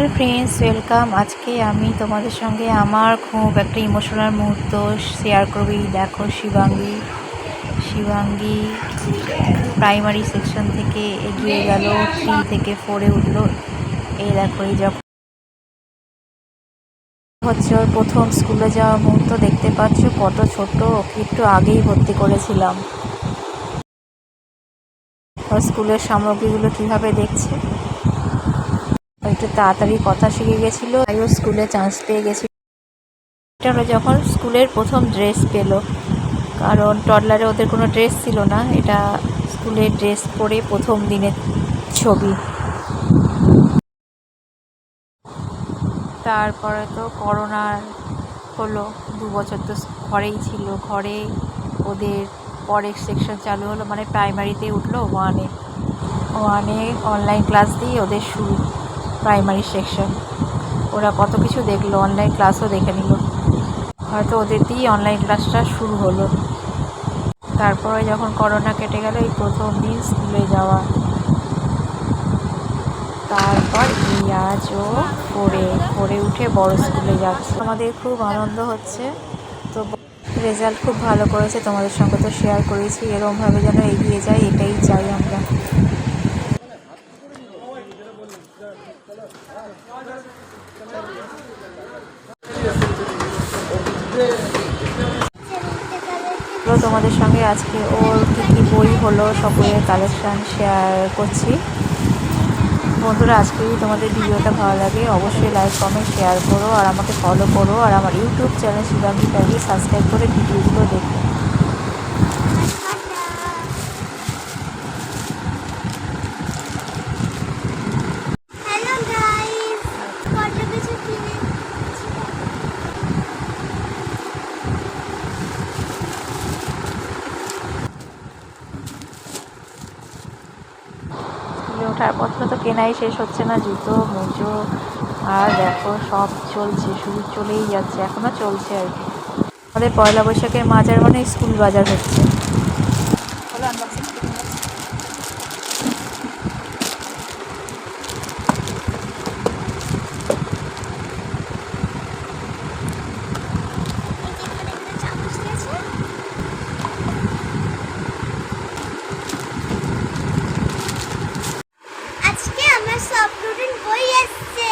Hello friends welcome আজকে আমি তোমাদের সঙ্গে আমার খুব একটা ইমোশনাল মুহূর্ত শেয়ার করবি। দেখো, শিবাঙ্গী। শিবাঙ্গী প্রাইমারি সেকশন থেকে এগিয়ে গেল থ্রি থেকে ফোরে উঠল। এই দেখো, এই যখন হচ্ছে ওর প্রথম স্কুলে যাওয়ার মুহূর্ত দেখতে পাচ্ছ, কত ছোট। ওকে একটু আগেই ভর্তি করেছিলাম। ওর স্কুলের সামগ্রীগুলো কীভাবে দেখছে? একটু তাড়াতাড়ি কথা শিখে গেছিল। তাই ও স্কুলে চান্স পেয়ে গেছিল এটা যখন স্কুলের প্রথম ড্রেস পেল, কারণ টডলারে ওদের কোনো ড্রেস ছিল না, এটা স্কুলের ড্রেস পরে প্রথম দিনের ছবি। তারপরে তো করোনার হলো, দু বছর তো ঘরেই ছিল। ঘরে ওদের পরের সেকশন চালু হলো মানে প্রাইমারিতে উঠল ওয়ানে ওয়ানে অনলাইন ক্লাস দিয়ে ওদের শুরু। প্রাইমারি সেকশন ওরা কত কিছু দেখল অনলাইন ক্লাসও দেখে নিল। হয়তো ওদের দিয়েই অনলাইন ক্লাসটা শুরু হলো। তারপরে যখন করোনা কেটে গেল, এই প্রথম দিন স্কুলে যাওয়া। তারপর এই আজ ও পড়ে পড়ে উঠে বড় স্কুলে যাচ্ছে। আমাদের খুব আনন্দ হচ্ছে। তো রেজাল্ট খুব ভালো করেছে, তোমাদের সঙ্গে তো শেয়ার করেছি। এরমভাবে যেন এগিয়ে যায় এটাই চাই আমরা। তো তোমাদের সঙ্গে আজকে। ওর কী কী বই হলো, সকলের কালেকশান শেয়ার করছি। বন্ধুরা, আজকে তোমাদের ভিডিওটা ভালো লাগে, অবশ্যই লাইক কমেন্ট শেয়ার করো, আর আমাকে ফলো করো, আর আমার YouTube channel Shivangi family subscribe করে ভিডিওগুলো দেখো হ্যালো গাইস কত কিছু কিনে স্কুলে ওঠার তো কেনাই শেষ হচ্ছে না, জুতো, মোজো, আর দেখো সব চলছে, শুধু চলেই যাচ্ছে এখনও চলছে আর কি। আমাদের পয়লা বৈশাখের মাজার মানে স্কুল বাজার হচ্ছে এখানে একটা চামচ দিয়েছে আজকে আমার সব রুটিন বই এসছে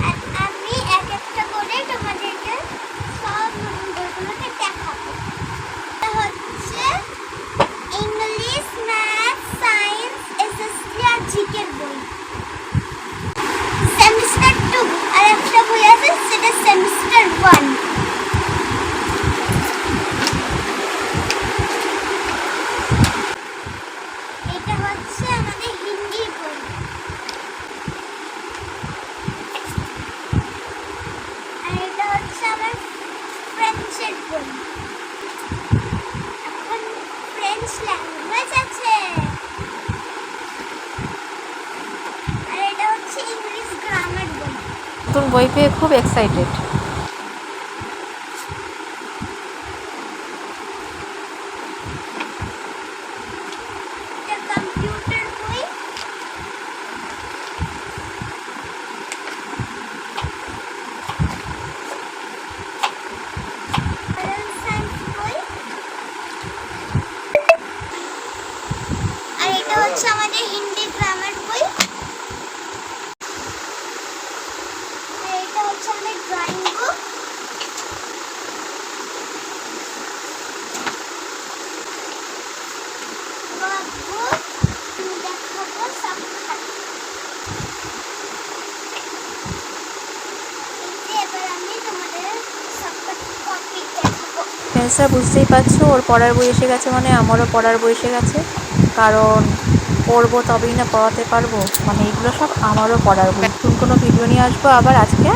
আর আমি এক একটা করে তোমাদেরকে সব রুটিন বইগুলোকে দেখাবো এটা হচ্ছে ইংলিশ ম্যাথ সায়েন্স এসএসসি আর জিকের বই সেমিস্টার টু আর একটা বই আছে সেটা সেমিস্টার ওয়ান এটা হচ্ছে আমাদের হিন্দি বই আর এটা হচ্ছে আমার বই এখন ফ্রেঞ্চ ল্যাঙ্গুয়েজ আছে। আর এটা হচ্ছে ইংলিশ গ্রামার বই। নতুন বই পেয়ে খুব এক্সাইটেড এটা কম্পিউটার বই moral science বই আর এটা হচ্ছে আমাদের হিন্দি গ্রামার বই আর এটা হচ্ছে আমাদের ড্রয়িং বুক বাবু দেখাবো সব খাতা এই যে এবার আমি তোমাদের সবটা দেখাবো ফ্রেন্ডসরা বুঝতেই পারছ, ওর পড়ার বই এসে গেছে মানে আমারও পড়ার বই এসে গেছে। কারণ পড়ব তবেই না পড়াতে পারব মানে এগুলো সব আমারও পড়ার বই। নতুন কোনো ভিডিও নিয়ে আসব আবার আজকে?